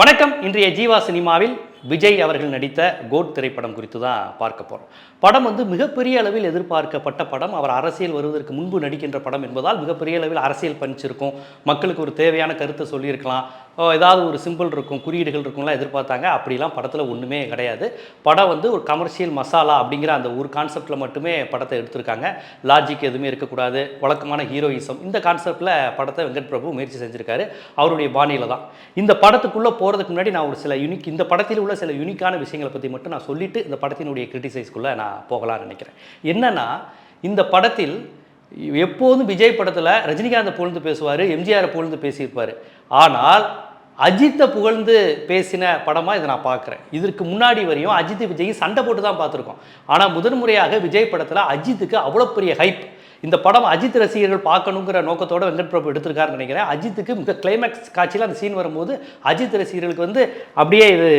வணக்கம். இன்றைய ஜீவா சினிமாவில் விஜய் அவர்கள் நடித்த கோட் திரைப்படம் குறித்து தான் பார்க்க போகிறோம் படம் வந்து மிகப்பெரிய அளவில் எதிர்பார்க்கப்பட்ட படம். அவர் அரசியல் வருவதற்கு முன்பு நடிக்கின்ற படம் என்பதால் மிகப்பெரிய அளவில் அரசியல் பணிச்சிருக்கும் மக்களுக்கு ஒரு தேவையான கருத்தை சொல்லியிருக்கலாம். ஓ, ஏதாவது ஒரு சிம்பிள் இருக்கும் குறியீடுகள் இருக்கும்லாம் எதிர்பார்த்தாங்க. அப்படிலாம் படத்தில் ஒன்றுமே கிடையாது. படம் வந்து ஒரு கமர்ஷியல் மசாலா அப்படிங்கிற அந்த ஒரு கான்செப்டில் மட்டுமே படத்தை எடுத்திருக்காங்க. லாஜிக் எதுவுமே இருக்கக்கூடாது. வழக்கமான ஹீரோயிசம் இந்த கான்செப்டில் படத்தை வெங்கட் பிரபு முயற்சி செஞ்சுருக்காரு. அவருடைய பாணியில் தான் இந்த படத்துக்குள்ளே போகிறதுக்கு முன்னாடி நான் ஒரு சில யூனிக் இந்த படத்தில் உள்ள சில யூனிக்கான விஷயங்களை பற்றி மட்டும் நான் சொல்லிவிட்டு இந்த படத்தினுடைய கிரிட்டிசைஸ்க்குள்ளே நான் போகலாம்னு நினைக்கிறேன். என்னன்னா இந்த படத்தில் எப்போதும் விஜய் படத்தில் ரஜினிகாந்தை புகழ்ந்து பேசுவார் எம்ஜிஆரை புகழ்ந்து பேசியிருப்பார். ஆனால் அஜித்தை புகழ்ந்து பேசின படமாக இதை நான் பார்க்குறேன். இதற்கு முன்னாடி வரையும் அஜித் விஜய் சண்டை போட்டு தான் பார்த்துருக்கோம். ஆனால் முதன்முறையாக விஜய் படத்தில் அஜித்துக்கு அவ்வளோ பெரிய ஹைப் இந்த படம் அஜித் ரசிகர்கள் பார்க்கணுங்கிற நோக்கத்தோட வெங்கட் பிரபு எடுத்திருக்காருன்னு நினைக்கிறேன். அஜித்துக்கு மிக கிளைமேக்ஸ் காட்சியில் அந்த சீன் வரும்போது அஜித் ரசிகர்களுக்கு வந்து அப்படியே இது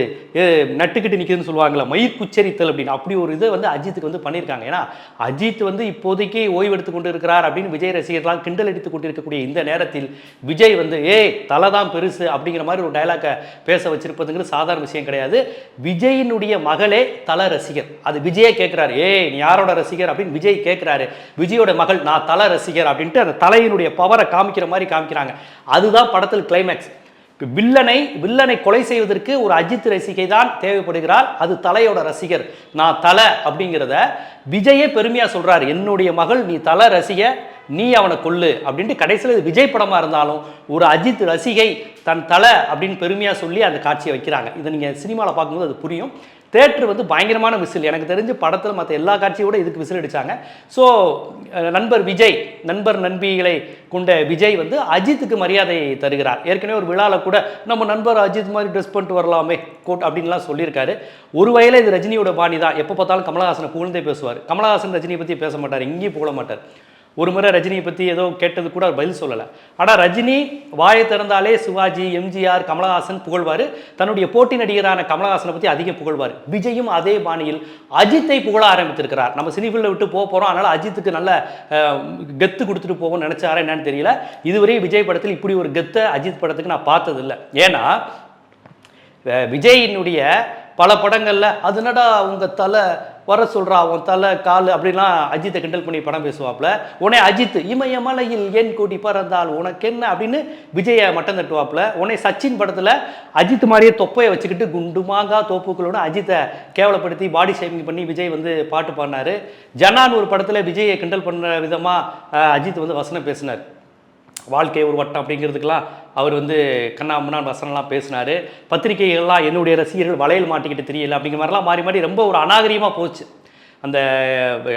நட்டுக்கிட்டு நிற்குதுன்னு சொல்லுவாங்களே மயிர் குச்சரித்தல் அப்படின்னு. அப்படி ஒரு இது வந்து அஜித்துக்கு வந்து பண்ணியிருக்காங்க. ஏன்னா அஜித் வந்து இப்போதைக்கு ஓய்வு எடுத்து கொண்டு இருக்கிறார் அப்படின்னு விஜய் ரசிகர்களால் கிண்டல் எடுத்து கொண்டிருக்கக்கூடிய இந்த நேரத்தில் விஜய் வந்து ஏய் தலை தான் பெருசு அப்படிங்கிற மாதிரி ஒரு டைலாக்கை பேச வச்சிருப்பதுங்கிறது சாதாரண விஷயம் கிடையாது. விஜயினுடைய மகளே தல ரசிகர். அது விஜயே கேட்குறாரு. ஏய் நீ யாரோட ரசிகர்? அப்படின்னு விஜய் கேட்குறாரு. விஜயோட மகள் நான் தலை ரசிகர் அப்படின்ட்டு அந்த தலையினுடைய பவரை காமிக்கிற மாதிரி காமிக்கிறாங்க. அதுதான் படத்தில் கிளைமேக்ஸ் வில்லனை வில்லனை கொலை செய்வதற்கு ஒரு அஜித் ரசிகை தான் தேவைப்படுகிறார். அது தலையோட ரசிகர். நான் தலை அப்படிங்கிறத விஜயே பெருமையாக சொல்றாரு. என்னுடைய மகள் நீ தலை ரசிக நீ அவனை கொல்லு அப்படின்ட்டு கடைசியில் இது விஜய் படமாக இருந்தாலும் ஒரு அஜித் ரசிகை தன் தலை அப்படின்னு பெருமையாக சொல்லி அந்த காட்சியை வைக்கிறாங்க. இதை நீங்கள் சினிமாவில் பார்க்கும்போது அது புரியும். தேட்டர் வந்து பயங்கரமான விசில். எனக்கு தெரிஞ்சு படத்தில் மற்ற எல்லா காட்சியோட இதுக்கு விசில் அடித்தாங்க ஸோ நண்பர் விஜய் நண்பர் நண்பிகளை கொண்ட விஜய் வந்து அஜித்துக்கு மரியாதை தருகிறார். ஏற்கனவே ஒரு விழாவில் கூட நம்ம நண்பர் அஜித் மாதிரி ட்ரெஸ் பண்ணிட்டு வரலாமே கோட் அப்படின்லாம் சொல்லியிருக்காரு. ஒரு வகையில் இது ரஜினியோட பாணி தான் எப்போ பார்த்தாலும் கமலஹாசனை புகழ்ந்தே பேசுவார். கமலஹாசன் ரஜினியை பற்றி பேச மாட்டார் எங்கேயும் புகழ மாட்டார். ஒரு முறை ரஜினியை பற்றி ஏதோ கேட்டது கூட அவர் பதில் சொல்லலை. ஆனால் ரஜினி வாயை திறந்தாலே சிவாஜி எம்ஜிஆர் கமலஹாசன் புகழ்வார். தன்னுடைய போட்டி நடிகரான கமலஹாசனை பற்றி அதிகம் புகழ்வார். விஜயும் அதே பாணியில் அஜித்தை புகழ ஆரம்பித்திருக்கிறார். நம்ம சினிஃபில்ல விட்டு போக போகிறோம் அதனால் அஜித்துக்கு நல்ல கெத்து கொடுத்துட்டு போகும் நினச்சாரா என்னன்னு தெரியல. இதுவரை விஜய் படத்தில் இப்படி ஒரு கெத்தை அஜித் படத்துக்கு நான் பார்த்ததில்லை. ஏன்னா விஜயினுடைய பல படங்களில் அதுனடா உங்கள் தலை வர சொல்கிறா அவன் தலை கால் அப்படிலாம் அஜித்தை கிண்டல் பண்ணி படம் பேசுவாப்புல உடனே அஜித் இமயமலையில் ஏன் கூட்டி பறந்தால் உனக்கு என்ன அப்படின்னு விஜயை மட்டம் தட்டுவாப்ல. உடனே சச்சின் படத்தில் அஜித் மாதிரியே தொப்பையை வச்சுக்கிட்டு குண்டுமாங்கா தோப்புக்களோட அஜித்தை கேவலப்படுத்தி பாடி ஷேமிங் பண்ணி விஜய் வந்து பாட்டு பாடினாரு. ஜனான் ஒரு படத்தில் விஜயை கிண்டல் பண்ணுற விதமாக அஜித் வந்து வசனம் பேசினார். வாழ்க்கை ஒரு வட்டம் அப்படிங்கிறதுக்கெல்லாம் அவர் வந்து கண்ணா முன்னாள் வசனம்லாம் பேசினார். பத்திரிகைகள்லாம் என்னுடைய ரசிகர்கள் வளையல் மாட்டிக்கிட்டு தெரியல அப்படிங்கிற மாதிரிலாம் மாறி மாறி ரொம்ப ஒரு அநாகரிகமாக போச்சு. அந்த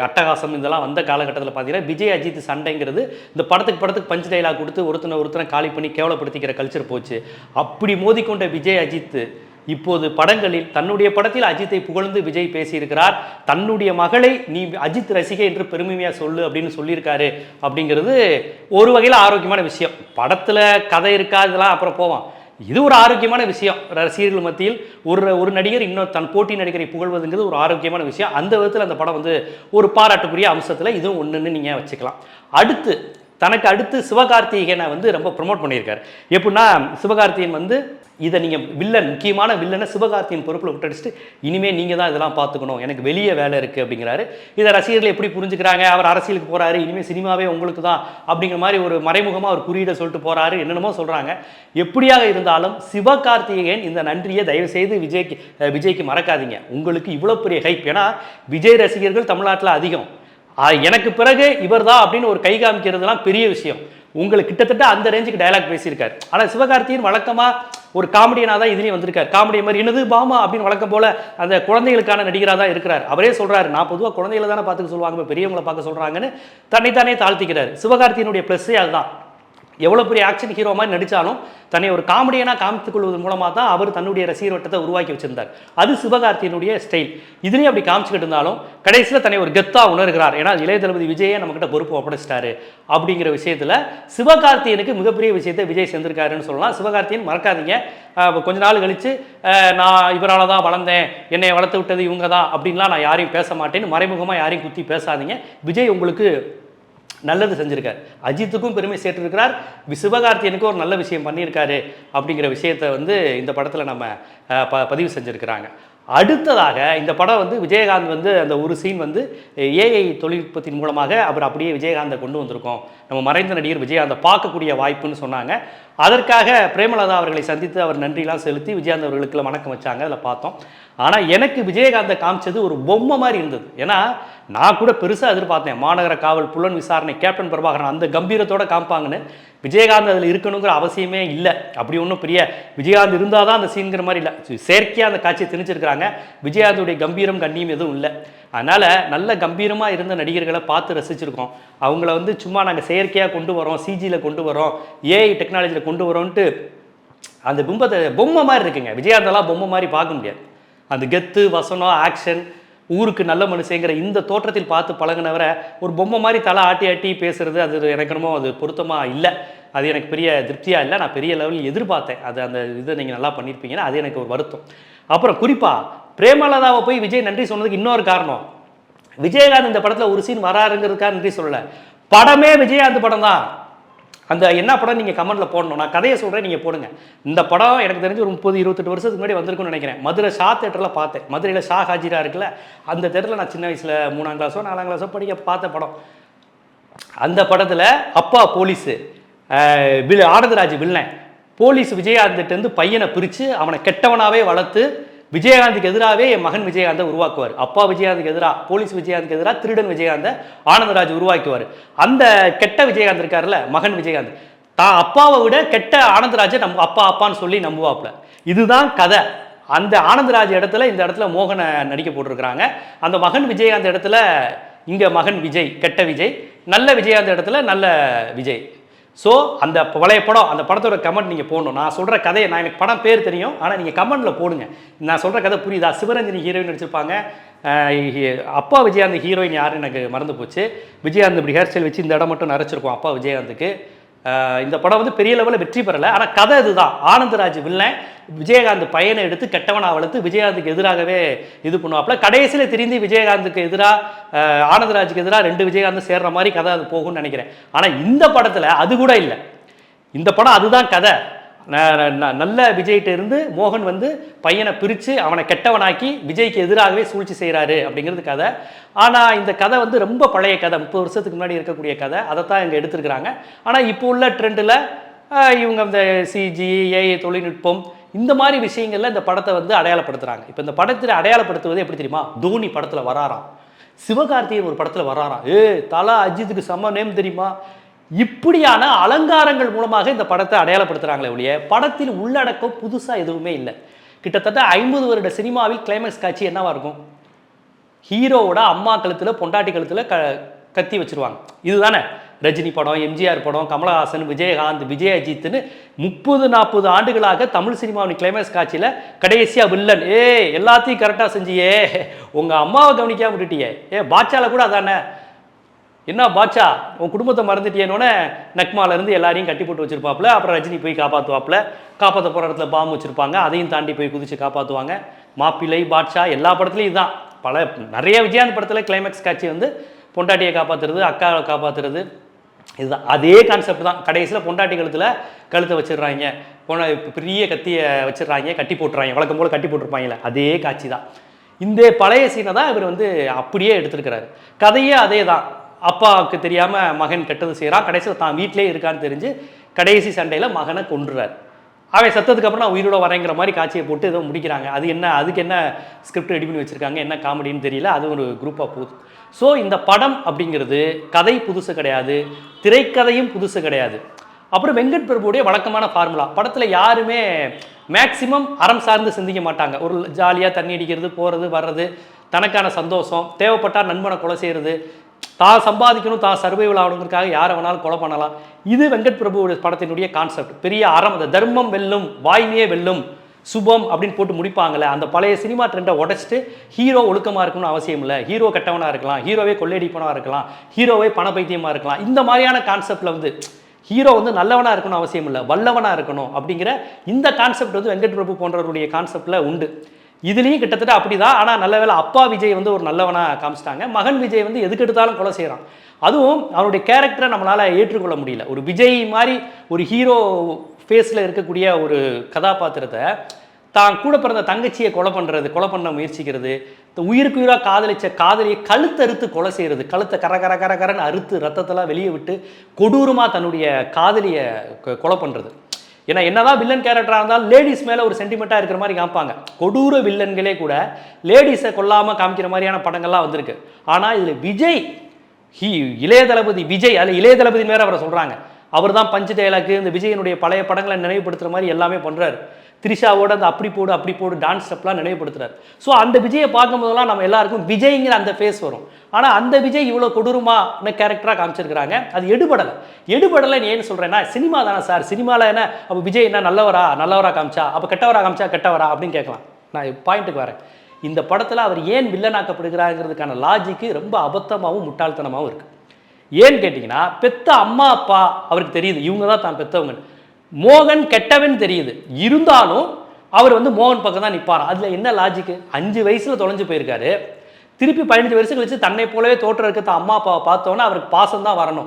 அட்டகாசம் இதெல்லாம் வந்த காலகட்டத்தில் பார்த்தீங்கன்னா விஜய் அஜித் சண்டைங்கிறது இந்த படத்துக்கு படத்துக்கு பஞ்ச் டைலாக் கொடுத்து ஒருத்தனை ஒருத்தனை காலி பண்ணி கேவலப்படுத்திக்கிற கல்ச்சர் போச்சு. அப்படி மோதிக்கொண்ட விஜய் அஜித் இப்போது படங்களில் தன்னுடைய படத்தில் அஜித்தை புகழ்ந்து விஜய் பேசியிருக்கிறார். தன்னுடைய மகளை நீ அஜித் ரசிகை என்று பெருமையாக சொல்லு அப்படின்னு சொல்லியிருக்காரு அப்படிங்கிறது ஒரு வகையில் ஆரோக்கியமான விஷயம். படத்தில் கதை இருக்கா இதெல்லாம் அப்புறம் போவோம். இது ஒரு ஆரோக்கியமான விஷயம். ரசிகர்கள் மத்தியில் ஒரு ஒரு நடிகர் இன்னும் தன் போட்டி நடிகரை புகழ்வதுங்கிறது ஒரு ஆரோக்கியமான விஷயம். அந்த விதத்தில் அந்த படம் வந்து ஒரு பாராட்டுக்குரிய அம்சத்தில் இதுவும் ஒன்றுன்னு நீங்கள் வச்சுக்கலாம். அடுத்து தனக்கு அடுத்து சிவகார்த்திகேயனை வந்து ரொம்ப ப்ரொமோட் பண்ணியிருக்கார். எப்படின்னா சிவகார்த்திகேயன் வந்து இதை நீங்கள் வில்லன் முக்கியமான வில்லனை சிவகார்த்தியின் பொறுப்பில் விட்டடிச்சுட்டு இனிமேல் நீங்கள் தான் இதெல்லாம் பார்த்துக்கணும். எனக்கு வெளியே வேலை இருக்குது அப்படிங்கிறாரு. இதை ரசிகர்கள் எப்படி புரிஞ்சுக்கிறாங்க? அவர் அரசியலுக்கு போகிறாரு இனிமேல் சினிமாவே உங்களுக்கு தான் அப்படிங்கிற மாதிரி ஒரு மறைமுகமாக ஒரு குறியீடை சொல்லிட்டு போகிறாரு என்னென்னமோ சொல்கிறாங்க எப்படியாக இருந்தாலும் சிவகார்த்திகேயன் இந்த நன்றியை தயவு செய்து விஜய்க்கு விஜய்க்கு மறக்காதீங்க. உங்களுக்கு இவ்வளோ பெரிய ஹைப் ஏன்னா விஜய் ரசிகர்கள் தமிழ்நாட்டில் அதிகம். எனக்கு பிறகு இவர்தான் அப்படின்னு ஒரு கை காமிக்கிறதுலாம் பெரிய விஷயம். உங்களுக்கு கிட்டத்தட்ட அந்த ரேஞ்சுக்கு டயலாக் பேசியிருக்காரு. ஆனால் சிவகார்த்தியின் வழக்கமாக ஒரு காமெடியனாக தான் இதுலேயும் வந்திருக்காரு. காமெடி மாதிரி என்னது பாமா? அப்படின்னு வழக்கம் போல அந்த குழந்தைகளுக்கான நடிகராக தான் இருக்கிறார். அவரே சொல்கிறார் நான் பொதுவாக குழந்தைகளை தானே பார்த்துக்க சொல்லுவாங்க பெரியவங்களை பார்க்க சொல்கிறாங்கன்னு தன்னைத்தானே தாழ்த்திக்கிறார். சிவகார்த்தியினுடைய ப்ளஸ்ஸே அதுதான். எவ்வளோ பெரிய ஆக்ஷன் ஹீரோ மாதிரி நடித்தாலும் தன்னை ஒரு காமெடியனாக காமித்துக் கொள்வதன் மூலமாக தான் அவர் தன்னுடைய ரசிகர் வட்டத்தை உருவாக்கி வச்சிருந்தார். அது சிவகார்த்தியினுடைய ஸ்டைல் இதுலேயும் அப்படி காமிச்சுக்கிட்டு இருந்தாலும் கடைசியில் தன்னை ஒரு கெத்தாக உணர்கிறார். ஏன்னா இளைய தளபதி விஜயே நம்மக்கிட்ட பொறுப்பு ஒப்படைச்சிட்டாரு அப்படிங்கிற விஷயத்தில் சிவகார்த்தியனுக்கு மிகப்பெரிய விஷயத்தை விஜய் செஞ்சிருக்காருன்னு சொல்லலாம். சிவகார்த்தியன் மறக்காதீங்க. கொஞ்ச நாள் கழித்து நான் இவரால் தான் வளர்ந்தேன். என்னை வளர்த்து விட்டது இவங்க தான் அப்படின்லாம் நான் யாரையும் பேச மாட்டேன்னு மறைமுகமாக யாரையும் குத்தி பேசாதீங்க. விஜய் உங்களுக்கு நல்லது செஞ்சுருக்கார். அஜித்துக்கும் பெருமை சேர்த்துருக்கிறார். வி- சிவகார்த்தியனுக்கும் ஒரு நல்ல விஷயம் பண்ணியிருக்காரு அப்படிங்கிற விஷயத்தை வந்து இந்த படத்தில் நம்ம ப பதிவு செஞ்சுருக்கிறாங்க. அடுத்ததாக இந்த படம் வந்து விஜயகாந்த் வந்து அந்த ஒரு சீன் வந்து ஏஐ தொழில்நுட்பத்தின் மூலமாக அவர் அப்படியே விஜயகாந்தை கொண்டு வந்திருக்கோம். நம்ம மறைந்த நடிகர் விஜயகாந்தை பார்க்கக்கூடிய வாய்ப்புன்னு சொன்னாங்க. அதற்காக பிரேமலதா அவர்களை சந்தித்து அவர் நன்றிலாம் செலுத்தி விஜயகாந்த் அவர்களுக்கு வணக்கம் வச்சாங்க. அதில் பார்த்தோம். ஆனால் எனக்கு விஜயகாந்தை காமிச்சது ஒரு பொம்மை மாதிரி இருந்தது. ஏன்னா நான் கூட பெருசாக எதிர்பார்த்தேன். மாநகர காவல் புலன் விசாரணை கேப்டன் பிரபாகரன் அந்த கம்பீரத்தோட காமிப்பாங்கன்னு. விஜயகாந்த் அதில் இருக்கணுங்கிற அவசியமே இல்லை. அப்படி ஒன்றும் பெரிய விஜயகாந்த் இருந்தால் தான் அந்த சீன்கிற மாதிரி இல்லை. செயற்கையாக அந்த காட்சியை திணிச்சிருக்கிறாங்க. விஜயகாந்துடைய கம்பீரம் கண்ணியம் எதுவும் இல்லை. அதனால் நல்ல கம்பீரமாக இருந்த நடிகர்களை பார்த்து ரசிச்சிருக்கோம். அவங்கள வந்து சும்மா நாங்கள் செயற்கையாக கொண்டு வரோம் சிஜியில் கொண்டு வரோம் ஏஐ டெக்னாலஜியில் கொண்டு வரோன்ட்டு அந்த பிம்பத்தை பொம்மை மாதிரி இருக்குங்க. விஜயகாந்தெல்லாம் பொம்மை மாதிரி பார்க்க முடியாது. அந்த கெத்து வசனம் ஆக்ஷன் ஊருக்கு நல்ல மனுஷங்கிற இந்த தோற்றத்தில் பார்த்து பழகுனவரை ஒரு பொம்மை மாதிரி தலை ஆட்டி ஆட்டி பேசுறது அது எனக்கு என்னமோ அது பொருத்தமாக இல்லை. அது எனக்கு பெரிய திருப்தியாக இல்லை. நான் பெரிய லெவலில் எதிர்பார்த்தேன். அது அந்த இதை நீங்கள் நல்லா பண்ணியிருப்பீங்கன்னா அது எனக்கு ஒரு வருத்தம். அப்புறம் குறிப்பாக பிரேமலதாவை போய் விஜய் நன்றி சொன்னதுக்கு இன்னொரு காரணம். விஜயகாந்த் இந்த படத்தில் ஒரு சீன் வராருங்கிறதுக்காக நன்றி சொல்லலை. படமே விஜயகாந்த் படம் தான். அந்த என்ன படம் நீங்கள் கமெண்ட்டில் போடணும். நான் கதையை சொல்கிறேன் நீங்கள் போடுங்க. இந்த படம் எனக்கு தெரிஞ்சு ஒரு முப்பது இருபத்தெட்டு வருஷத்துக்கு முன்னாடி வந்திருக்குன்னு நினைக்கிறேன். மதுரை ஷா தேட்டரில் பார்த்தேன். மதுரையில் ஷா ஹாஜிரா இருக்குல்ல அந்த தேட்டரில் நான் சின்ன வயசில் மூணாம் கிளாஸோ நாலாம் கிளாஸோ படிக்க பார்த்த படம். அந்த படத்தில் அப்பா போலீஸு வில் ஆனந்தராஜ் வில்லன் போலீஸ் விஜயகாந்த்கிட்டேருந்து பையனை பிரித்து அவனை கெட்டவனாகவே வளர்த்து விஜயகாந்துக்கு எதிராகவே என் மகன் விஜயகாந்தை உருவாக்குவார். அப்பா விஜயகாந்துக்கு எதிராக போலீஸ் விஜயகாந்துக்கு எதிராக திருடன் விஜயகாந்தை ஆனந்தராஜ் உருவாக்குவார். அந்த கெட்ட விஜயகாந்த் இருக்கார்ல மகன் விஜயகாந்த். தான் அப்பாவை விட கெட்ட ஆனந்தராஜை நம்ம அப்பா அப்பான்னு சொல்லி நம்புவாப்ல இதுதான் கதை. அந்த ஆனந்தராஜ் இடத்துல இந்த இடத்துல மோகனை நடிக்க போட்டிருக்கிறாங்க. அந்த மகன் விஜயகாந்த் இடத்துல இங்கே மகன் விஜய் கெட்ட விஜய். நல்ல விஜயகாந்த் இடத்துல நல்ல விஜய். ஸோ அந்த பழைய படம் அந்த படத்தோட கமெண்ட் நீங்கள் போடணும். நான் சொல்கிற கதையை நான் எனக்கு படம் பேர் தெரியும் ஆனால் நீங்கள் கமெண்ட்டில் போடுங்க. நான் சொல்கிற கதை புரியுதா? சிவரஞ்சனி ஹீரோயின் நடிச்சிருப்பாங்க. அப்பா விஜயாந்த் ஹீரோயின் யாருன்னு எனக்கு மறந்து போச்சு. விஜயாந்த் இப்படி ஹேர் ஸ்டைல் வச்சு இந்த இடம் மட்டும் நரைச்சிருக்கும் அப்பா விஜயாந்துக்கு இந்த படம் வந்து பெரிய லெவலில் வெற்றி பெறலை. ஆனால் கதை இதுதான். ஆனந்தராஜ் வில்லன் விஜயகாந்த் பையனை எடுத்து கெட்டவனாக வளர்த்து விஜயகாந்துக்கு எதிராகவே இது பண்ணுவாப்புல. கடைசியில் திரிந்து விஜயகாந்துக்கு எதிராக ஆனந்தராஜுக்கு எதிராக ரெண்டு விஜயகாந்த் சேர்ற மாதிரி கதை அது போகும்னு நினைக்கிறேன். ஆனால் இந்த படத்தில் அது கூட இல்லை. இந்த படம் அதுதான் கதை. நல்ல விஜய்கிட்ட இருந்து மோகன் வந்து பையனை பிரித்து அவனை கெட்டவனாக்கி விஜய்க்கு எதிராகவே சூழ்ச்சி செய்கிறாரு அப்படிங்கிறது கதை. ஆனால் இந்த கதை வந்து ரொம்ப பழைய கதை. முப்பது வருஷத்துக்கு முன்னாடி இருக்கக்கூடிய கதை. அதை தான் இங்கே எடுத்துருக்குறாங்க. ஆனால் இப்போ உள்ள ட்ரெண்டில் இவங்க இந்த சிஜி ஏஐ தொழில்நுட்பம் இந்த மாதிரி விஷயங்களில் இந்த படத்தை வந்து அடையாளப்படுத்துகிறாங்க இப்போ இந்த படத்தில் அடையாளப்படுத்துவது எப்படி தெரியுமா? தோனி படத்தில் வராராம். சிவகார்த்திகேயன் ஒரு படத்தில் வராராம். ஏ தலா அஜித்துக்கு சம நேம் தெரியுமா? இப்படியான அலங்காரங்கள் மூலமாக இந்த படத்தை அடையாளப்படுத்துகிறாங்களே ஒழிய படத்தில் உள்ளடக்கம் புதுசாக எதுவுமே இல்லை. கிட்டத்தட்ட ஐம்பது வருட சினிமாவில் கிளைமேக்ஸ் காட்சி என்னவா இருக்கும்? ஹீரோவோட அம்மா கழுத்தில் பொண்டாட்டி கழுத்தில் க கத்தி வச்சிருவாங்க. இதுதானே? ரஜினி படம் எம்ஜிஆர் படம் கமலஹாசன் விஜயகாந்த் விஜய் அஜித்னு முப்பது நாற்பது ஆண்டுகளாக தமிழ் சினிமாவின் கிளைமேக்ஸ் காட்சியில் கடைசியாக வில்லன் ஏ எல்லாத்தையும் கரெக்டாக செஞ்சியே. உங்கள் அம்மாவை கவனிக்காம விட்டுட்டியே. ஏ பாட்சால கூட அதானே? என்ன பாட்சா உன் குடும்பத்தை மறந்துட்டியனோட நக்மாலேருந்து எல்லாரையும் கட்டி போட்டு வச்சுருப்பாப்புல அப்புறம் ரஜினி போய் காப்பாற்றுவாப்புல காப்பாற்ற போகிற இடத்துல பாம்பு வச்சுருப்பாங்க அதையும் தாண்டி போய் குதிச்சு காப்பாற்றுவாங்க மாப்பிள்ளை பாட்ஷா எல்லா படத்துலையும் இதுதான். பல நிறைய விஜயாந்த் படத்தில் கிளைமேக்ஸ் காட்சி வந்து பொண்டாட்டியை காப்பாற்றுறது அக்காவை காப்பாற்றுறது இதுதான். அதே கான்செப்ட் தான். கடைசியில் பொண்டாட்டி கழுத்தில் கழுத்தை வச்சிடுறாங்க. பொண்ண பெரிய கத்தியை வச்சிடுறாங்க கட்டி போட்டுறாங்க. வழக்கம் போல் கட்டி போட்டிருப்பாங்களே அதே காட்சி தான். இந்த பழைய சீனை தான் இவர் வந்து அப்படியே எடுத்திருக்கிறாரு. கதையே அதே தான் அப்பாவுக்கு தெரியாமல் மகன் கெட்டது செய்கிறான் கடைசியில் தான் வீட்டிலே இருக்கான்னு தெரிஞ்சு கடைசி சண்டையில் மகனை கொன்றுறார். அவன் செத்ததுக்கப்புறம் நான் உயிரோட வரேங்கிற மாதிரி காட்சியை போட்டு ஏதோ முடிக்கிறாங்க. அது என்ன அதுக்கு என்ன ஸ்கிரிப்ட் ரெடி பண்ணி வச்சுருக்காங்க என்ன காமெடின்னு தெரியல. அது ஒரு குரூப்பாக போகுது ஸோ இந்த படம் அப்படிங்கிறது கதை புதுசு கிடையாது திரைக்கதையும் புதுசு கிடையாது. அப்புறம் வெங்கட் பிரபுடைய வழக்கமான ஃபார்முலா படத்தில் யாருமே மேக்சிமம் அறம் சார்ந்து சிந்திக்க மாட்டாங்க. ஒரு ஜாலியாக தண்ணி அடிக்கிறது போகிறது வர்றது தனக்கான சந்தோஷம் தேவைப்பட்டால் நண்பனை கொலை செய்கிறது தான் சம்பாதிக்கணும் தான் சர்வைவல் ஆகணுங்கிறதுக்காக யாரை வேணாலும் கொலை பண்ணலாம். இது வெங்கட் பிரபுவோட படத்தினுடைய கான்செப்ட் பெரிய அறம் அந்த தர்மம் வெல்லும் வாய்மையே வெல்லும் சுபம் அப்படின்னு போட்டு முடிப்பாங்கல்ல அந்த பழைய சினிமா ட்ரெண்டை உடச்சிட்டு ஹீரோ ஒழுக்கமாக இருக்கணும்னு அவசியம் இல்லை. ஹீரோ கெட்டவனாக இருக்கலாம் ஹீரோவே கொள்ளையடிப்பனாக இருக்கலாம் ஹீரோவே பண பைத்தியமாக இருக்கலாம். இந்த மாதிரியான கான்செப்டில் வந்து ஹீரோ வந்து நல்லவனாக இருக்கணும் அவசியம் இல்லை வல்லவனாக இருக்கணும் அப்படிங்கிற இந்த கான்செப்ட் வந்து வெங்கட் பிரபு போன்றவருடைய கான்செப்டில் உண்டு. இதுலேயும் கிட்டத்தட்ட அப்படிதான். ஆனால் நல்ல வேளை அப்பா விஜய் வந்து ஒரு நல்லவனாக காமிச்சிட்டாங்க. மகன் விஜய் வந்து எதுக்கு எடுத்தாலும் கொலை செய்கிறான் அதுவும் அவருடைய கேரக்டரை நம்மளால் ஏற்றுக்கொள்ள முடியல. ஒரு விஜய் மாதிரி ஒரு ஹீரோ ஃபேஸில் இருக்கக்கூடிய ஒரு கதாபாத்திரத்தை தான் கூட பிறந்த தங்கச்சியை கொலை பண்ணுறது கொலை பண்ண முயற்சிக்கிறது இந்த உயிருக்கு உயிராக காதலிச்ச காதலியை கழுத்தறுத்து கொலை செய்கிறது கழுத்தை கர கர கர கரன்னு அறுத்து ரத்தத்தெல்லாம் வெளியே விட்டு கொடூரமாக தன்னுடைய காதலியை கொலை பண்ணுறது ஏன்னா என்னதான் வில்லன் கேரக்டராக இருந்தாலும் லேடிஸ் மேலே ஒரு சென்டிமெண்ட்டாக இருக்கிற மாதிரி காமிப்பாங்க. கொடூர வில்லன்களே கூட லேடிஸை கொல்லாமல் காமிக்கிற மாதிரியான படங்கள்லாம் வந்திருக்கு. ஆனால் இதில் விஜய் ஹி இளைய தளபதி விஜய் அதில் இளைய தளபதி மேலே அவரை சொல்கிறாங்க அவர் தான் பஞ்சு டைலாக்கு இந்த விஜயனுடைய பழைய படங்களை நினைவுபடுத்துகிற மாதிரி எல்லாமே பண்ணுறாரு த்ரிஷாவோட அந்த அப்படி போடு அப்படி போடு டான்ஸ் ஸ்டெப்லாம் நினைவுபடுத்துறாரு. ஸோ அந்த விஜயை பார்க்கும்போதெல்லாம் நம்ம எல்லாருக்கும் விஜய்ங்கிற அந்த ஃபேஸ் வரும். ஆனால் அந்த விஜய் இவ்வளோ கொடூரமான கேரக்டராக காமிச்சிருக்கிறாங்க. அது எடுபடலை. எடுபடலை ஏன்னு சொல்கிறேன்னா சினிமா தானே சார் சினிமாவில் என்ன அப்போ விஜய் என்ன நல்லவரா நல்லவரா காமிச்சா அப்போ கெட்டவரா காமிச்சா கெட்டவரா அப்படின்னு கேட்கலாம். நான் பாயிண்ட்டுக்கு வரேன். இந்த படத்தில் அவர் ஏன் வில்லனாக்கப்படுகிறாருங்கிறதுக்கான லாஜிக்கு ரொம்ப அபத்தமாகவும் முட்டாள்தனமாகவும் இருக்குது ஏன்னு கேட்டிங்கன்னா பெத்த அம்மா அப்பா அவருக்கு தெரியுது. இவங்க தான் தான் பெற்றவங்கன்னு மோகன் கெட்டவன் தெரியுது. இருந்தாலும் அவர் வந்து மோகன் பக்கம் தான் நிற்பார் அதில் என்ன லாஜிக்கு அஞ்சு வயசில் தொலைஞ்சு போயிருக்காரு. திருப்பி பதினஞ்சு வருஷம் கழிச்சு தன்னை போலவே தோற்றம் இருக்க அம்மா அப்பாவை பார்த்தோன்னே அவருக்கு பாசம் தான் வரணும்.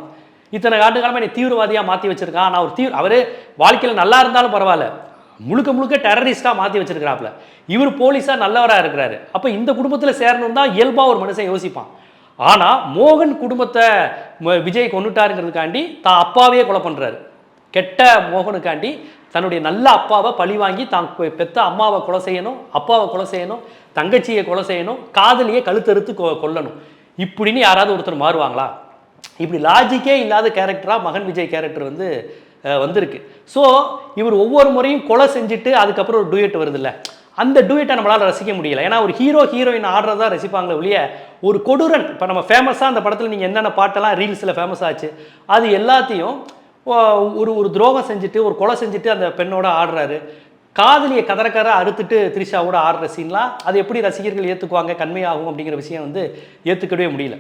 இத்தனை ஆண்டு காலமாக என்னை தீவிரவாதியாக மாற்றி வச்சிருக்கான். நான் ஒரு தீவிர அவர் வாழ்க்கையில் நல்லா இருந்தாலும் பரவாயில்ல. முழுக்க முழுக்க டெரரிஸ்டாக மாற்றி வச்சிருக்கிறாப்புல. இவர் போலீஸாக நல்லவராக இருக்கிறாரு. அப்போ இந்த குடும்பத்தில் சேரணும் தான் இயல்பாக ஒரு மனுஷன் யோசிப்பான். ஆனால் மோகன் குடும்பத்தை ம- விஜய் கொண்டுட்டாருங்கிறதுக்காண்டி தான் அப்பாவையே கொலை பண்ணுறாரு கெட்ட மோகனுக்காண்டி தன்னுடைய நல்ல அப்பாவை பழி வாங்கி தான் பெத்த அம்மாவை கொலை செய்யணும் அப்பாவை கொலை செய்யணும் தங்கச்சியை கொலை செய்யணும் காதலியை கழுத்தறுத்து கொ- கொல்லணும். இப்படின்னு யாராவது ஒருத்தர் மாறுவாங்களா? இப்படி லாஜிக்கே இல்லாத கேரக்டராக மகன் விஜய் கேரக்டர் வந்து வந்திருக்கு. ஸோ இவர் ஒவ்வொரு முறையும் கொலை செஞ்சுட்டு அதுக்கப்புறம் ஒரு டூயட் வருதுல்ல. அந்த டூயட்டை நம்மளால் ரசிக்க முடியல. ஏன்னா ஒரு ஹீரோ ஹீரோயின் ஆடுறதா ரசிப்பாங்களே ஒழிய ஒரு கொடூரன் இப்போ நம்ம ஃபேமஸாக அந்த படத்தில் நீங்கள் என்னென்ன பாட்டெல்லாம் ரீல்ஸில் ஃபேமஸ் ஆச்சு அது எல்லாத்தையும் ஒரு ஒரு துரோகம் செஞ்சுட்டு ஒரு கொலை செஞ்சுட்டு அந்த பெண்ணோட ஆடுறாரு. காதலியை கதறக்கரை அறுத்துட்டு த்ரிஷாவோட ஆடுற சீன்லாம் அது எப்படி ரசிகர்கள் ஏற்றுக்குவாங்க கண்மையாகும் அப்படிங்கிற விஷயம் வந்து ஏற்றுக்கவே முடியல.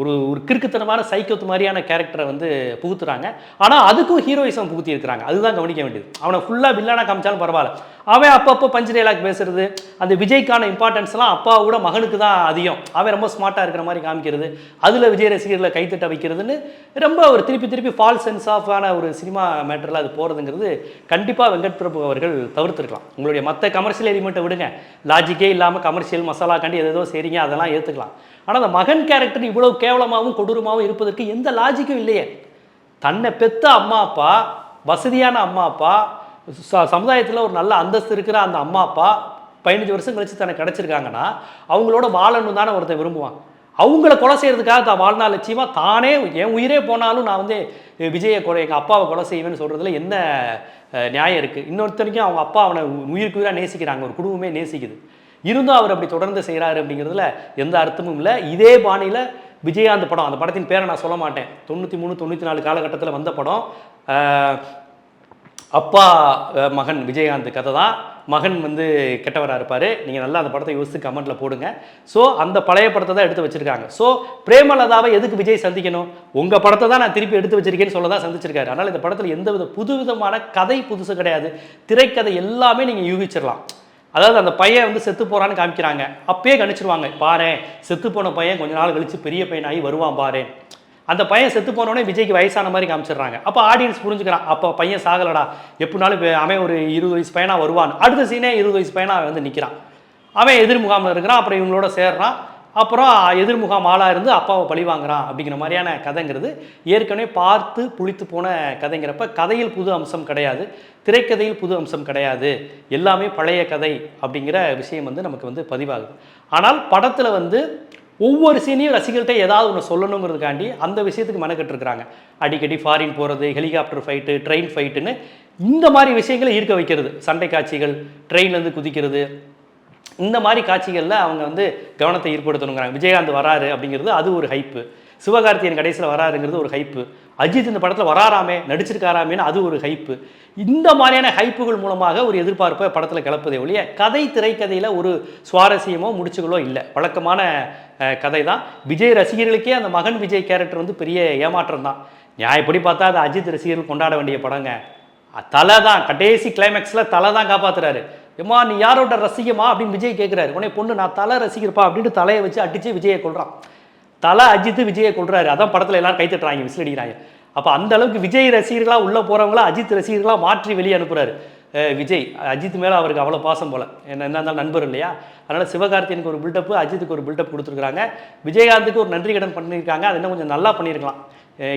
ஒரு ஒரு கிறுக்குத்தனமான சைக்கோத்து மாதிரியான கேரக்டரை வந்து புகுத்துறாங்க. ஆனால் அதுக்கும் ஹீரோயிசம் புகுத்தி இருக்கிறாங்க அதுதான் கவனிக்க வேண்டியது. அவனை ஃபுல்லாக வில்லானா காமிச்சாலும் பரவாயில்ல. அவன் அப்பப்போ பஞ்சு டைலாக் பேசுறது அந்த விஜய்க்கான இம்பார்ட்டன்ஸ்லாம் அப்பாவை விட மகனுக்கு தான் அதிகம். அவன் ரொம்ப ஸ்மார்ட்டாக இருக்கிற மாதிரி காமிக்கிறது. அதில் விஜய் ரசிகர்களை கைத்தட்ட வைக்கிறதுன்னு ரொம்ப ஒரு திருப்பி திருப்பி ஃபால் சென்ஸ் ஆஃபான ஒரு சினிமா மேட்டரில் அது போகிறதுங்கிறது கண்டிப்பாக வெங்கட் பிரபு அவர்கள் தவிர்த்துருக்கலாம். உங்களுடைய மற்ற கமர்ஷியல் எலிமெண்ட்டை விடுங்க. லாஜிக்கே இல்லாமல் கமர்ஷியல் மசாலா கண்டி ஏதோ செய்கிறீங்க அதெல்லாம் ஏற்றுக்கலாம் ஆனால் அந்த மகன் கேரக்டர் இவ்வளோ கேவலமாகவும் கொடூரமாகவும் இருப்பதற்கு எந்த லாஜிக்கும் இல்லையே. தன்னை பெத்த அம்மா அப்பா வசதியான அம்மா அப்பா ச சமுதாயத்தில் ஒரு நல்ல அந்தஸ்து இருக்கிற அந்த அம்மா அப்பா பதினஞ்சு வருஷம் கழிச்சு தனக்கு கிடச்சிருக்காங்கன்னா அவங்களோட வாழணும் தானே ஒருத்தன் விரும்புவான். அவங்கள கொலை செய்யறதுக்காக தான் வாழ்நாள் லட்சியமாக தானே என் உயிரே போனாலும் நான் வந்து விஜயை கொலை எங்கள் அப்பாவை கொலை செய்வேன்னு சொல்கிறதுல என்ன நியாயம் இருக்குது இன்னொருத்தனைக்கும் அவங்க அப்பா அவனை உயிருக்கு உயிராக நேசிக்கிறாங்க. ஒரு குடும்பமே நேசிக்குது. இருந்தும் அவர் அப்படி தொடர்ந்து செய்கிறாரு அப்படிங்கிறதுல எந்த அர்த்தமும் இல்லை. இதே பாணியில் விஜயகாந்த் படம் அந்த படத்தின் பேரை நான் சொல்ல மாட்டேன். தொண்ணூற்றி மூணு தொண்ணூற்றி நாலு காலகட்டத்தில் வந்த படம். அப்பா மகன் விஜயகாந்த் கதை தான். மகன் வந்து கெட்டவராக இருப்பார். நீங்கள் நல்லா அந்த படத்தை யோசித்து கமெண்ட்டில் போடுங்க. ஸோ அந்த பழைய படத்தை தான் எடுத்து வச்சுருக்காங்க. ஸோ பிரேமலதாவை எதுக்கு விஜய் சந்திக்கணும்? உங்கள் படத்தை தான் நான் திருப்பி எடுத்து வச்சிருக்கேன்னு சொல்ல தான் சந்திச்சிருக்காரு. ஆனால் இந்த படத்தில் எந்த வித புதுவிதமான கதை புதுசு கிடையாது. திரைக்கதை எல்லாமே நீங்கள் யூகிச்சிடலாம் அதாவது அந்த பையன் வந்து செத்து போகிறான்னு காமிக்கிறாங்க. அப்பயே கணிச்சிருவாங்க. பாரேன் செத்து போன பையன் கொஞ்ச நாள் கழித்து பெரிய பையனாகி வருவான் பாரேன். அந்த பையன் செத்து போனோடனே விஜய்க்கு வயசான மாதிரி காமிச்சிடுறாங்க. அப்போ ஆடியன்ஸ் புரிஞ்சுக்கிறான் அப்போ பையன் சாகலடா. எப்படினாலும் அவன் ஒரு இருபது வயசு பையனாக வருவான் அடுத்த சீனே இருபது வயசு பையனாக அவன் வந்து நிற்கிறான் அவன் எதிர்முகாமில் இருக்கிறான் அப்புறம் இவங்களோட சேர்றான். அப்புறம் எதிர்முகாம் ஆளாக இருந்து அப்பாவை பழி வாங்குறான் அப்படிங்கிற மாதிரியான கதைங்கிறது ஏற்கனவே பார்த்து புளித்து போன கதைங்கிறப்ப கதையில் புது அம்சம் கிடையாது திரைக்கதையில் புது அம்சம் கிடையாது. எல்லாமே பழைய கதை அப்படிங்கிற விஷயம் வந்து நமக்கு வந்து பதிவாகுது. ஆனால் படத்தில் வந்து ஒவ்வொரு சீனையும் ரசிகர்கிட்ட ஏதாவது ஒன்று சொல்லணுங்கிறதுக்காண்டி அந்த விஷயத்துக்கு மெனக்கெட்டுருக்காங்க அடிக்கடி ஃபாரின் போகிறது ஹெலிகாப்டர் ஃபைட்டு ட்ரெயின் ஃபைட்டுன்னு இந்த மாதிரி விஷயங்களை ஈர்க்க வைக்கிறது. சண்டை காட்சிகள் ட்ரெயின்லேருந்து குதிக்கிறது. இந்த மாதிரி காட்சிகளில் அவங்க வந்து கவனத்தை ஈர்ப்படுத்தணுங்கிறாங்க. விஜயகாந்த் வராரு அப்படிங்கிறது அது ஒரு ஹைப்பு சிவகார்த்தியன் கடைசியில் வராருங்கிறது ஒரு ஹைப்பு அஜித் இந்த படத்தில் வராராமே நடிச்சிருக்காராமேன்னு அது ஒரு ஹைப்பு இந்த மாதிரியான ஹைப்புகள் மூலமாக ஒரு எதிர்பார்ப்பை படத்தில் கிளப்பதே ஒழிய கதை திரைக்கதையில் ஒரு சுவாரஸ்யமோ முடிச்சுகளோ இல்லை. வழக்கமான கதை தான் விஜய் ரசிகர்களுக்கே அந்த மகன் விஜய் கேரக்டர் வந்து பெரிய ஏமாற்றம் தான் நியாயப்படி பார்த்தா அது அஜித் ரசிகர்கள் கொண்டாட வேண்டிய படங்க. தலை தான் கடைசி கிளைமேக்ஸில் தலை தான் காப்பாத்துறாரு. எம்மா நீ யாரோட ரசிகமா அப்படின்னு விஜய் கேட்குறாரு உடனே பொண்ணு நான் தலை ரசிகர்ப்பா அப்படின்ட்டு தலையை வச்சு அடித்து விஜயை கொள்கிறான் தலை அஜித் விஜயை கொள்கிறாரு அதான் படத்தில் எல்லாரும் கை தட்டுறாங்க விசில் அடிக்கிறாங்க. அப்போ அந்த அளவுக்கு விஜய் ரசிகர்களாக உள்ளே போகிறவங்கள அஜித் ரசிகர்களாக மாற்றி வெளியே அனுப்புகிறாரு விஜய் அஜித் மேலே அவருக்கு அவ்வளோ பாசம் போல. என்ன என்ன இருந்தாலும் நண்பர் இல்லையா? அதனால் சிவகார்த்தியனுக்கு ஒரு பில்டப்பு அஜித்துக்கு ஒரு பில்டப் கொடுத்துருக்காங்க விஜயகாந்துக்கு ஒரு நன்றி கடன் பண்ணியிருக்காங்க. அது இன்னும் கொஞ்சம் நல்லா பண்ணியிருக்கலாம்.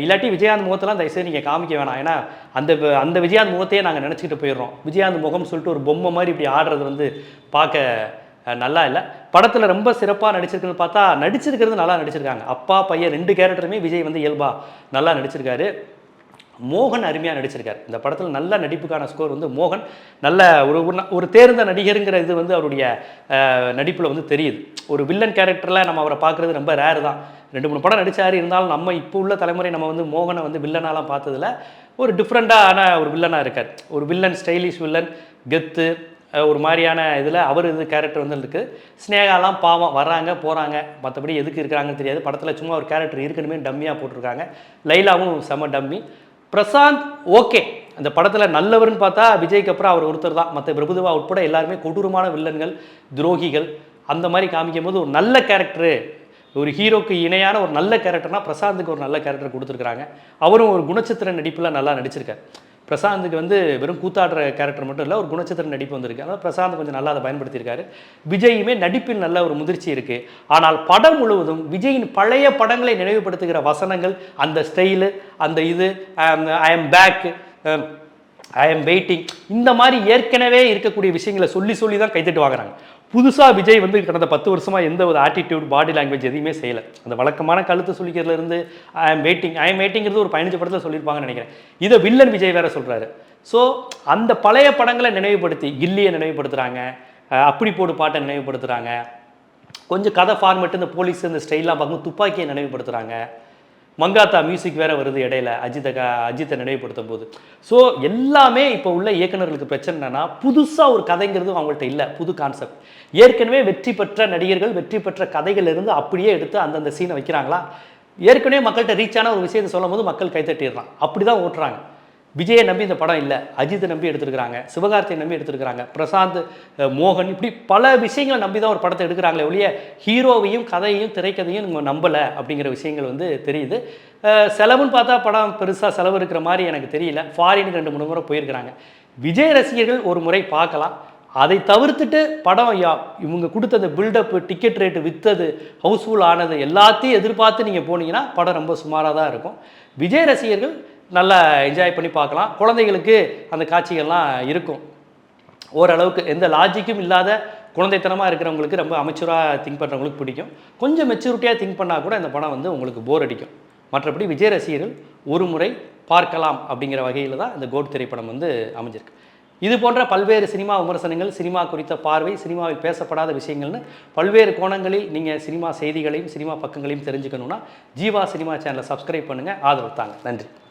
இல்லாட்டி விஜயகாந்த் முகத்தெல்லாம் தயவுசெய்து நீங்கள் காமிக்க வேணாம். ஏன்னா அந்த அந்த விஜயகாந்த் முகத்தையே நாங்கள் நினச்சிக்கிட்டு போயிடுறோம். விஜயகாந்த் முகம் சொல்லிட்டு ஒரு பொம்மை மாதிரி இப்படி ஆடுறது வந்து பார்க்க நல்லா இல்லை. படத்தில் ரொம்ப சிறப்பாக நடிச்சிருக்குன்னு பார்த்தா நடிச்சிருக்கிறது நல்லா நடிச்சிருக்காங்க. அப்பா பையன் ரெண்டு கேரக்டருமே விஜய் வந்து இயல்பாக நல்லா நடிச்சிருக்காரு. மோகன் அருமையாக நடிச்சிருக்கார். இந்த படத்தில் நல்ல நடிப்புக்கான ஸ்கோர் வந்து மோகன். நல்ல ஒரு ஒரு தேர்ந்த நடிகருங்கிற இது வந்து அவருடைய நடிப்பில் வந்து தெரியுது. ஒரு வில்லன் கேரக்டரில் நம்ம அவரை பார்க்குறது ரொம்ப ரேர் தான். ரெண்டு மூணு படம் நடித்தார் இருந்தாலும் நம்ம இப்போ உள்ள தலைமுறை நம்ம வந்து மோகனை வந்து வில்லனாலாம் பார்த்ததில் ஒரு டிஃப்ரெண்ட்டான ஒரு வில்லனாக இருக்கார். ஒரு வில்லன் ஸ்டைலிஷ் வில்லன் கெத்து ஒரு மாதிரியான இதில் அவர் இது கேரக்டர் வந்து இருக்குது ஸ்னேகாலாம் பாவம் வர்றாங்க போகிறாங்க மற்றபடி எதுக்கு இருக்கிறாங்கன்னு தெரியாது. படத்தில் சும்மா ஒரு கேரக்டர் இருக்கணுமே டம்மியாக போட்டிருக்காங்க. லைலாவும் செம டம்மி. பிரசாந்த் ஓகே. அந்த படத்தில் நல்லவர்னு பார்த்தா விஜய்க்கு அப்புறம் அவர் ஒருத்தர் தான். மற்ற பிரபுதேவா உட்பட எல்லாருமே கொடூரமான வில்லன்கள் துரோகிகள் அந்த மாதிரி காமிக்கும் போது ஒரு நல்ல கேரக்டரு ஒரு ஹீரோக்கு இணையான ஒரு நல்ல கேரக்டர்னா பிரசாந்துக்கு ஒரு நல்ல கேரக்டர் கொடுத்துருக்குறாங்க. அவரும் ஒரு குணச்சித்திர நடிப்பில் நல்லா நடிச்சிருக்கார். பிரசாந்துக்கு வந்து வெறும் கூத்தாடுற கேரக்டர் மட்டும் இல்லை ஒரு குணச்சித்திர நடிப்பு வந்திருக்கு. அதனால் பிரசாந்த் கொஞ்சம் நல்லா அதை பயன்படுத்தியிருக்காரு. விஜயுமே நடிப்பில் நல்ல ஒரு முதிர்ச்சி இருக்குது ஆனால் படம் முழுவதும் விஜயின் பழைய படங்களை நினைவுபடுத்துகிற வசனங்கள் அந்த ஸ்டைலு அந்த இது I am back I am waiting இந்த மாதிரி ஏற்கனவே இருக்கக்கூடிய விஷயங்களை சொல்லி சொல்லி தான் கைத்தட்டு வாங்குறாங்க. புதுசாக விஜய் வந்து கடந்த பத்து வருஷமாக எந்த ஒரு ஆட்டிடியூட் பாடி லாங்குவேஜ் எதுவுமே செய்யலை. அந்த வழக்கமான கழுத்து சொல்லிக்கிறதுலேருந்து ஐ ஆம் வெயிட்டிங் ஐ ஆம் வெயிட்டிங்கிறது ஒரு பதினஞ்சு படத்தில் சொல்லியிருப்பாங்கன்னு நினைக்கிறேன். இதை வில்லன் விஜய் வேறு சொல்கிறாரு ஸோ அந்த பழைய படங்களை நினைவுபடுத்தி கில்லியை நினைவுபடுத்துகிறாங்க அப்படி போடு பாட்டை நினைவுபடுத்துகிறாங்க கொஞ்சம் கதை ஃபார்மெட்டு இந்த போலீஸ் இந்த ஸ்டைல்லாம் பார்க்கும்போது துப்பாக்கியை நினைவுபடுத்துகிறாங்க மங்காத்தா மியூசிக் வேற வருது இடையில அஜித்தை அஜித்தை நினைவுபடுத்தும் போது. ஸோ எல்லாமே இப்போ உள்ள இயக்குனர்களுக்கு பிரச்சனை என்னன்னா புதுசாக ஒரு கதைங்கிறது அவங்கள்ட்ட இல்லை புது கான்செப்ட் ஏற்கனவே வெற்றி பெற்ற நடிகர்கள் வெற்றி பெற்ற கதைகள் இருந்து அப்படியே எடுத்து அந்தந்த சீனை வைக்கிறாங்களா? ஏற்கனவே மக்கள்கிட்ட ரீச் ஆன ஒரு விஷயத்தை சொல்லும் போது மக்கள் கைத்தட்டிடுறான் அப்படி தான் ஓட்டுறாங்க. விஜயை நம்பி இந்த படம் இல்லை அஜித்தை நம்பி எடுத்திருக்கிறாங்க சிவகார்த்தியை நம்பி எடுத்திருக்கிறாங்க பிரசாந்த் மோகன் இப்படி பல விஷயங்களை நம்பி தான் ஒரு படத்தை எடுக்கிறாங்களே ஒழிய ஹீரோவையும் கதையையும் திரைக்கதையும் நம்ம நம்பலை அப்படிங்கிற விஷயங்கள் வந்து தெரியுது. செலவுன்னு பார்த்தா படம் பெருசாக செலவு இருக்கிற மாதிரி எனக்கு தெரியல. ஃபாரினுக்கு ரெண்டு மூணு முறை போயிருக்கிறாங்க. விஜய் ரசிகர்கள் ஒரு முறை பார்க்கலாம். அதை தவிர்த்துட்டு படம் யா இவங்க கொடுத்தது பில்டப்பு டிக்கெட் ரேட்டு விற்றது ஹவுஸ்ஃபுல் ஆனது எல்லாத்தையும் எதிர்பார்த்து நீங்கள் போனீங்கன்னா படம் ரொம்ப சுமாராக தான் இருக்கும். விஜய் ரசிகர்கள் நல்லா என்ஜாய் பண்ணி பார்க்கலாம். குழந்தைகளுக்கு அந்த காட்சிகள்லாம் இருக்கும். ஓரளவுக்கு எந்த லாஜிக்கும் இல்லாத குழந்தைத்தனமாக இருக்கிறவங்களுக்கு ரொம்ப அமைச்சராக திங்க் பண்ணுறவங்களுக்கு பிடிக்கும். கொஞ்சம் மெச்சூரிட்டியாக திங்க் பண்ணால் கூட இந்த படம் வந்து உங்களுக்கு போர் அடிக்கும். மற்றபடி விஜய் ரசிகர்கள் ஒரு முறை பார்க்கலாம் அப்படிங்கிற வகையில் தான் இந்த கோட் திரைப்படம் வந்து அமைஞ்சிருக்கு. இது போன்ற பல்வேறு சினிமா விமர்சனங்கள் சினிமா குறித்த பார்வை சினிமாவில் பேசப்படாத விஷயங்கள்னு பல்வேறு கோணங்களில் நீங்கள் சினிமா செய்திகளையும் சினிமா பக்கங்களையும் தெரிஞ்சுக்கணுன்னா ஜீவா சினிமா சேனலை சப்ஸ்கிரைப் பண்ணுங்கள் ஆதரவு தாங்க. நன்றி.